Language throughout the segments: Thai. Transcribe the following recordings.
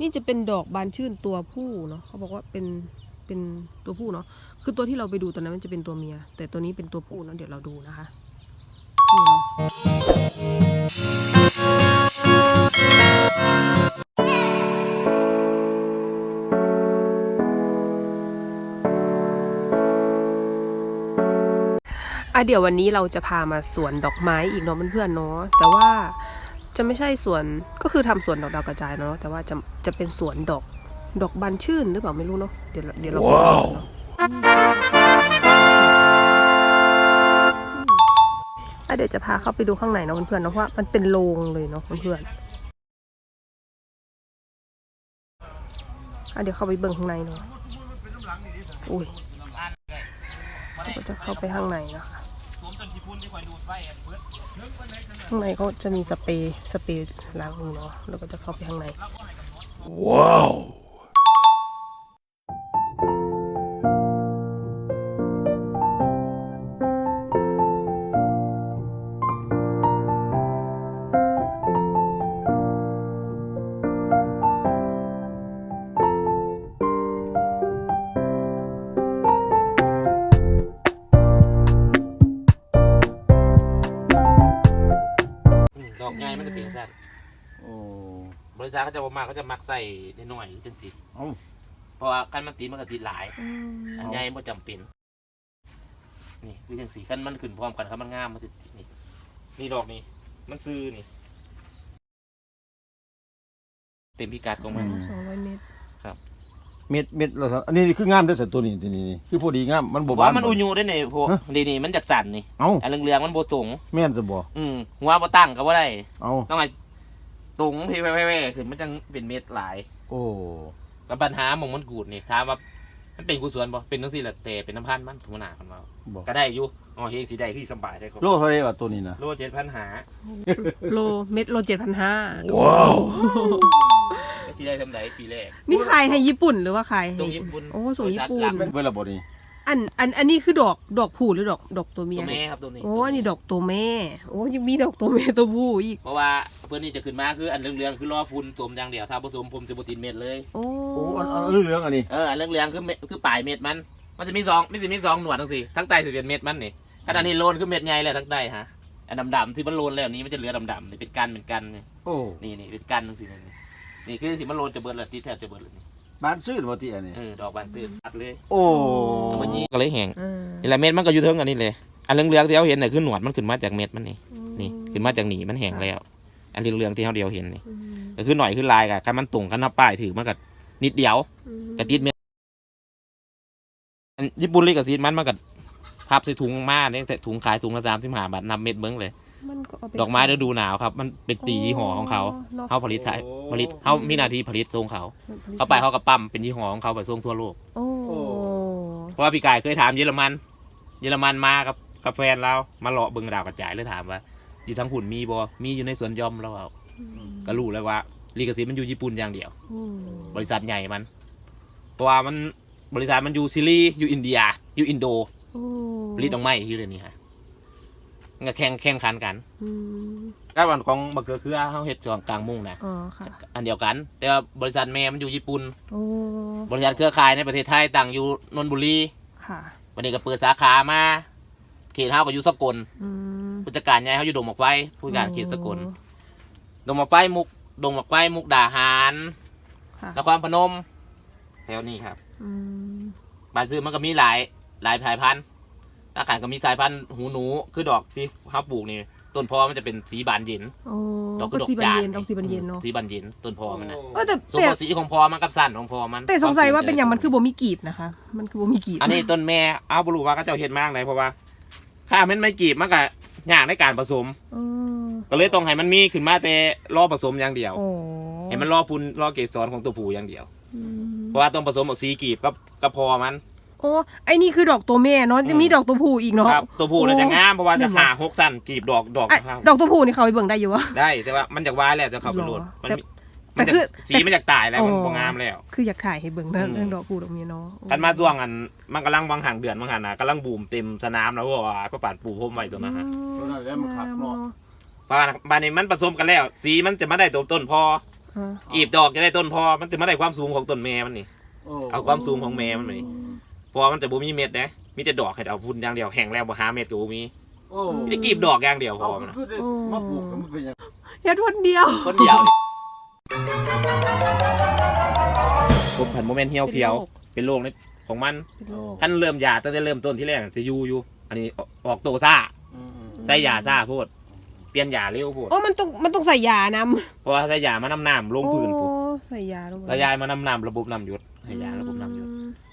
นี่จะเป็นดอกบานชื่นตัวผู้เนาะเขาบอกว่าเป็นเป็นตัวผู้เนาะคือตัวที่เราไปดูตอนนั้นมันจะเป็นตัวเมีย แต่ตัวนี้เป็นตัวผู้เนาะเดี๋ยวเราดูนะคะนี่เนาะอะเดี๋ยววันนี้เราจะพามาสวนดอกไม้อีกเนาะเพื่อนๆเนาะแต่ว่า จะไม่ใช่สวนก็คือทำสวนดอกดาวกระจายเนาะแต่ว่าจะจะเป็นสวนดอกดอกบานชื่นหรือเปล่าไม่รู้เนาะเดี๋ยวเราเดี๋ยวเราไปดูกันเนาะอะเดี๋ยวจะพาเข้าไปดูข้างในเนาะเพื่อนๆเนาะว่ามันเป็นโรงเลยเนาะเพื่อนๆอะเดี๋ยวเข้าไปเบิ่งข้างในเนาะอุ้ยเราก็จะเข้าไปข้างในนะคะ ข้างในเขาจะมีสเปรย์สเปรย์ล้างมือเนาะแล้วก็จะเข้าไปข้างใน Wow. อื ษัทเขาจะบ่มากเขาจะมักใส่น้อยๆจังสิเอ้าเพราะว่าคันมันติดมันก็ติดหลายอันเอาใหญ่บ่จำเป็น นี่คือจังสีคันมันขึ้นพร้อมกันครับมันงามมันจะติดนี่นี่ดอกนี่มันซื้อนี่ เต็มพิกัดของมัน สองร้อยเมตรเม็ดเม็ดเราอันนี้คืองามแต่สัตว์ตัวนี้ตัวนี้นี่คือพอดีงามมันบ่เพบาราะนว่ามันอุญูได้นี่พวกฮะ นี่นี่มันจากสั่นนี่เอ้าอันเหลืองๆมันโบสูง แม่นจะบ่อืมหัวบ่ตั้งก็บ่ได้ เอ้าต้องไง ตรงเพ่เพ่ๆขึ้นมันจังเป็นเม็ดหลายโอ้กับปัญหาหมองมันกูดนี่ถามว่ามันเป็นกุศลบ่เป็นจังซี่แหละแต่เป็นน้ำพันธุ์มันถุงหนากันมาบ่ก็ได้อยู่อ๋อเฮงสีได้ที่สำบายได้ครับโลเท่าไหร่วะตัวนี้นะโลเจ็ดพันหาโลเม็ดโลเจ็ดพันห้า Wow. ที่ได้ทำไหนปีแรกนี่ขายให้ญี่ปุ่นหรือว่าขายให้ส่งญี่ปุ่นโอ้ส่งญี่ปุ่บริษันทหลักเวลาบ่นี่ อันอันอันนี้คือดอกดอกผู้หรือดอกดอกตัวเมีตัยวแม่ครับตัวนี้โอ้อันนี้ดอกตัวแม่ โอ้ยังมีดอกตัวแม่ตัวผู้อีก เพราะว่าเพื่อนนี่จะขึ้นมาคืออันเหลืองๆคือรอฝุ่นสวมอย่างเดียวถ้าผสมผมจะบตินเม็ดเลย โอ้โอ้อันอันเหลืองๆอันนี้เอออันเหลืองๆคือเม็ดคือปลายเม็ดมัน มันจะมีสองมันจะมีสองหนวดทั้งสี่ทั้งใต้สิเป็นเม็ดมันนี่ขณะนี้โลนคือเม็ดใหญ่เลยทั้งใต้ฮะอันดำๆที่มันโลนแล้วนี้มันจะเหลือดำๆนี่เป็นกันเป็นกันนี่โอ้นี่นี่เป็นกันทั้งสี่นี่นี่คือที่มันโลนจะเบิดเลยที่แทบจะเบิดเลยนี่ บ้านซื่อบ่ติอันนี้ เออดอกบานซื่อตัดเลยโอ้เอามันยี่ก็เลยแห้งอ่านี่แหละเม็ดมันก็อยู่เทิงอันนี้เลยอันเหลืองๆที่เราเห็นน่ะคือหนวดมันขึ้นมาจากเม็ดมันนี่นี่ขึ้นมาจากหนีมันแห้งแล้ว อันเหลืองๆที่เราเดียวเห็นนี่อืมก็คือหน่อยคือลายกับคันมันตุ่งกันนับป้ายถือมันก็นิดเดียว อืมกระติดเม็ดอันญี่ปุ่นเลยกับซีดมันมันก็พับใส่ถุงมาเนี่ยแต่ถุงขายถุงละสามสิบห้าบาทนำเม็ดเบิ้งเลย มันก็เาปดอกไม้ฤดูหนาวครับ มันเป็นตียี่ห้อของเขานอะเขาผลิตขายผลิตเขามีหนาทีผลิตทรงเขา เขาไปเขาก็ปั๊มเป็นยี่ห้อของเขาไปส่งทั่วโลก โอ้เพราะว่าพี่กายเคยถามเยอรมัน เยอรมันมากับกับแฟนเรา มาเลาะเบิ่งดาวกระจายเลยถามว่า อยู่ทั้งหุ่นมีบ่มีอยู่ในสวนหยอมแล้วเอาก็รู้เลยว่าลิขสิทธิ์มันอยู่ญี่ปุ่นอย่างเดียว อืมบริษัทใหญ่มัน เพราะว่ามันบริษัทมันอยู่ซิลีอยู่อินเดีย อยู่อินโดโอ้ผลิตดอกไม้อยู่เลยนี่ฮะมัน ก็แข่งแข่งขันกันอืมก็วันของบักเกือคือเฮาเฮ็ดของกลางมุ่งนะอ๋อค่ะ อันเดียวกัน แต่ว่าบริษัทแม่มันอยู่ญี่ปุ่นโอ้บริษัทเครือข่ายในประเทศไทยตั้งอยู่นนทบุรีค่ะ วันนี้ก็เปิดสาขามาเขตเฮาก็อยู่สกลอืมผู้จัดการใหญ่เขาอยู่ดงหมอกไฟผู้จัดการเขตสกล ดงหมอกไฟมุกดงหมอกไฟมุกดาหารค่ะนครพนมแถวนี้ครับ อืมบานซื้อมันก็มีหลายหลายสายพันธุ์ ถ้าขายก็มีสายพันธุ์หูหนูคือดอกที่เขาปลูกนี่ต้นพอมันจะเป็นสีบานเย็น โอ้ดอกคือดอกสีบานจานเย็นดอกสีบานเย็นเนาะสีบานเย็นต้นพอมันนะเออแต่ส่วนแต่ผสมสีของพอมันกับสั้นของพอมันแต่สงสัยว่าเป็นอย่างมันคือบ่มีกีบนะคะ มันคือบ่มีกีบอันนี้ต้นแม่เอาบรูว่าก็เจ้าเห็นมากเลยเพราะว่าข้ามันไม่กีบมันก็ยากในการผสมอืมก็เลยต้องให้มันมีขึ้นมาแต่รอผสมอย่างเดียวโอ้ให้มันรอฝุ่นรอเกสรของตัวผู้อย่างเดียว อืมเพราะว่าต้องผสมกับสีกีบกับกับพอมัน โอ้ไอ้นี่คือดอกตัวแม่เนาะจะมีดอกตัวผู้อีกเนาะครับตัวผู้น่ะโอ้จะงามเพราะว่าจะนี่ไงหาหกสั้นกีบดอกดอกไอ้ครับดอกตัวผู้นี่เขาไปเบิ่งได้อยู่วะ ได้แต่ว่ามันจากวายแล้วจะเข้าไปโหลดหรอมันแต่มีแต่มันจะคือสีมันจากตายแล้วมันอ๋อ บ่งามแล้ว คืออยากถ่ายให้เบิ่งนะอืม เรื่องดอกผู้ดอกเมียเนาะกันมาช่วงอันมันกำลังวางห่างเดือนวางห่างนะกำลังบูมเต็มสนามแล้วเพราะว่าก็ปาดปูพรมไว้ตัวนั้นฮะตัวนั้นแหละมันขัดเนาะเพราะว่าบานนี้มันผสมกันแล้ว สีมันจะมาได้ตัวต้นพออ่ากีบดอกจะได้ต้นพอมันจะมาได้ความสูงของต้นแม่มันนี่โอ้เอาความสูงของแม่มันมานี่ พอมันจะบ่มีเม็ดนะมีแต่ดอกให้เอาพุ่นอย่างเดียวแห้งแล้วบ่หาเม็ดก็บ่มีโอ้มีแต่กีบดอกอย่างเดียวพเอาอมันน่ะคือได้มาปลูกมันเป็นยังเฮ็ดวันเดียว คนเดียวนี่ผมผันโมเมนต์เหี่ยวเขียว เป็นโรคในของมันเป็นโรคท่านเริ่มยาตั้งแต่เริ่มต้นที่แรกจะอยู่อยู่อันนี้ออกออกโตซ่าอืมอืมใส่ยาซ่าโพดเปลี่ยนยาเร็วโพดโอ้มันต้องมันต้องใส่ยานำเพราะว่าใส่ยามาน้ำน้ำลงพื้นปุ๊บโอ้ใส่ยาลงไปแล้วยายมาน้ำน้ำระบบน้ำหยศให้ยาระบบน้ำหยศ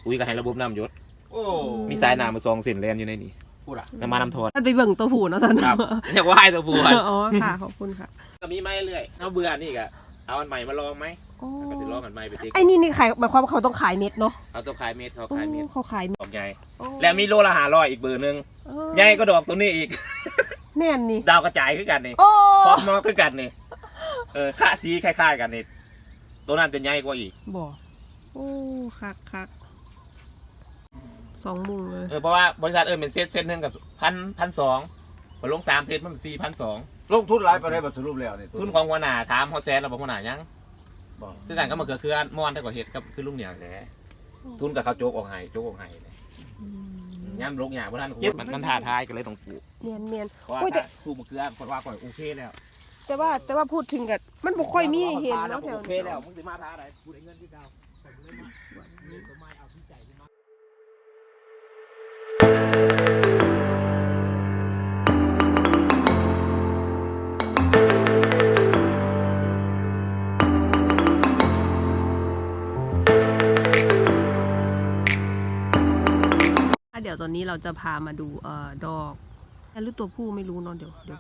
อุ้ยก็ให้ระบบน้ำหยศโอ้ มีสายน้ำมาซองเส้นแลนอยู่ในนี้พูดอะน้ำมาน้ำทอดท่านไปเบิ่งตัวผูเนาะสันครับอยากว่าให้ตัวปวดอ๋อค่ะขอบคุณค่ะก็มีไหมเรื่อยเอาเบื่อนี่ก็เอาอันใหม่มาลองไหมโอ้ก็จะลองอันใหม่ไปสิไอ้นี่นี่ขายหมายความว่าเขาต้องขายเม็ดเนาะเอาตัวขายเม็ดเขาโอ้ขายเม็ดเขาขายเม็ดดอกใหญ่โอ้แล้วมีโลละหาร้อยอีกเบอร์หนึ่งเออใหญ่ก็ดอกตัวนี้อีก แน่นนี่ดาวกระจายคือกันนี่โอ้พร้อมนอกคือกันนี่เออค่าสีคล้ายๆกันนี่ตัวนั้นจะใหญ่กว่าอีก บ่โอ้คักคัก สองมุงเลย เออเพราะว่าบริษัทเออเป็นเซตเซตหนึ่งกับพันพันสองพอลงสามเซตมันสี่พันสองลงทุนหลายไปได้บัสรุปแล้วนี่ทุนของหัวหน้าถามเขาแซนเราบอกหัวหน้ายังบอกคือกันก็มาเกิดคือม่อนถ้าก็เฮ็ดกับคือลุงเหนียวแหละทุนกับเขาโจกออกให้โจกออกให้เลยย่ำลงหยาบ่ทันมันมันท้าทายก็เลยต้องปลูกเนียนเนียนเพราะว่าโอ้ยแต่ถ้าปลูกมะเขือคนว่าก่อนโอเคแล้ว แต่ว่าแต่ว่าพูดถึงกันมันบ่ค่อยมีให้เห็นเนาะแถวโอเคนี้แล้วมึงสิมาท้าอะไรกูได้เงินที่เก่าแต่กูได้มานี่ อนนี้เราจะพามาดูเอ่อดอกหรือตัวผู้ไม่รู้เนาะเดี๋ยวเดี๋ยว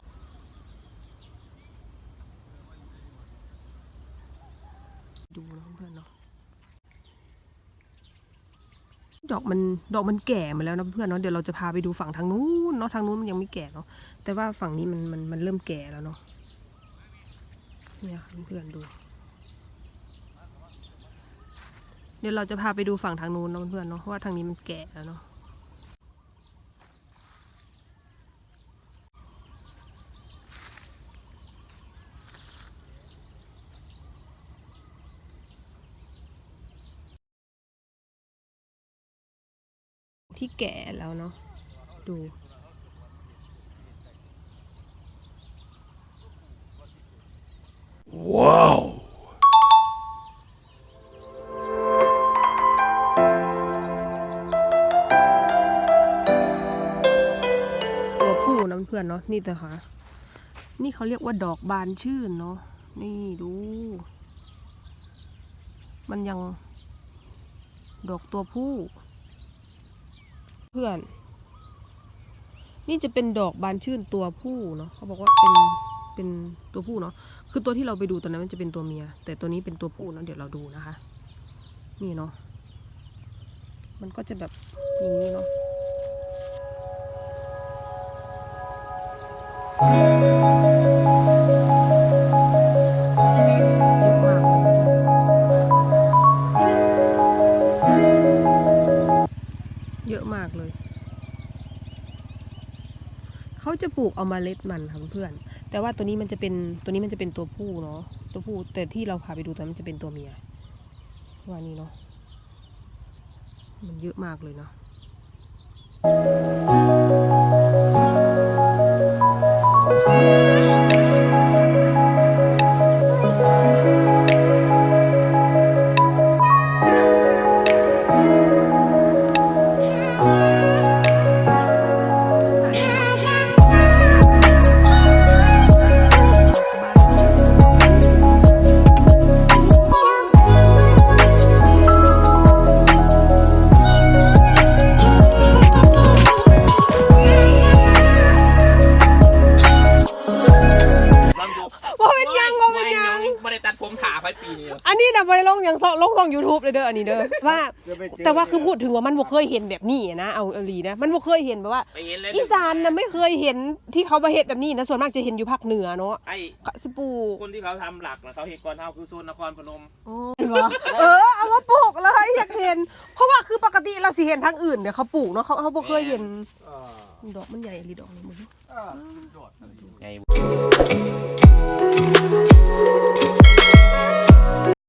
ดูนะเพื่อนเนาะดอกมันดอกมันแก่มาแล้วนะเพื่อนเนาะเดี๋ยวเราจะพาไปดูฝั่งทางนู้นเนาะทางนู้นมันยังไม่แก่เนาะแต่ว่าฝั่งนี้มันมันมันเริ่มแก่แล้วเนาะเนี่ยค่ะเพื่อนดูเดี๋ยวเราจะพาไปดูฝั่งทางนู้นเนาะเพื่อนเนาะเพราะว่าทางนี้มันแก่แล้วเนาะ ที่แก่แล้วเนาะดูตัวผู้นะเพื่อนๆเนาะนี่แต่ค่ะ นี่เขาเรียกว่าดอกบานชื่นเนาะนี่ดู มันยังดอกตัวผู้ เพื่อน นี่จะเป็นดอกบานชื่นตัวผู้เนาะเขาบอกว่าเป็นเป็นตัวผู้เนาะคือตัวที่เราไปดูตอนนั้นมันจะเป็นตัวเมีย แต่ตัวนี้เป็นตัวผู้เนาะเดี๋ยวเราดูนะคะ นี่เนาะมันก็จะแบบอย่างนี้เนาะ เอามาเล็ดมันค่ะเพื่อนแต่ว่าตัวนี้มันจะเป็นตัวนี้มันจะเป็นตัวผู้เนาะตัวผู้แต่ที่เราพาไปดูตอนนั้นมันจะเป็นตัวเมียว่านี้เนาะมันเยอะมากเลยเนาะ นี้อันนี้นะไปลงอย่างซองลงซองยูทูบเลยเด้ออันนี้เด้อว่า แต่ว่าคือพูดถึงว่ามันบ่เคยเห็นแบบนี้นะเอาเอาลีนะ มันบ่เคยเห็นแบบว่า ไปเห็นเลยอีสานนะไม่เคยเห็นที่เขามาเห็ดแบบนี้นะส่วนมากจะเห็นอยู่ภาคเหนือเนาะไอ้กะสิปลูกคนที่เขาทำหลักนะเขาเห็นก่อนเท่าคือโซนนครพนมโอ้เหรอเออเอามาปลูกเลยอยากเห็น เพราะว่าคือปกติเราสิเห็นทางอื่นเดี๋ยวเขาปลูกเนาะเขาเขาบ่เคยเห็นอ่าดอกมันใหญ่ลีดอกนี่มึงอ่าไง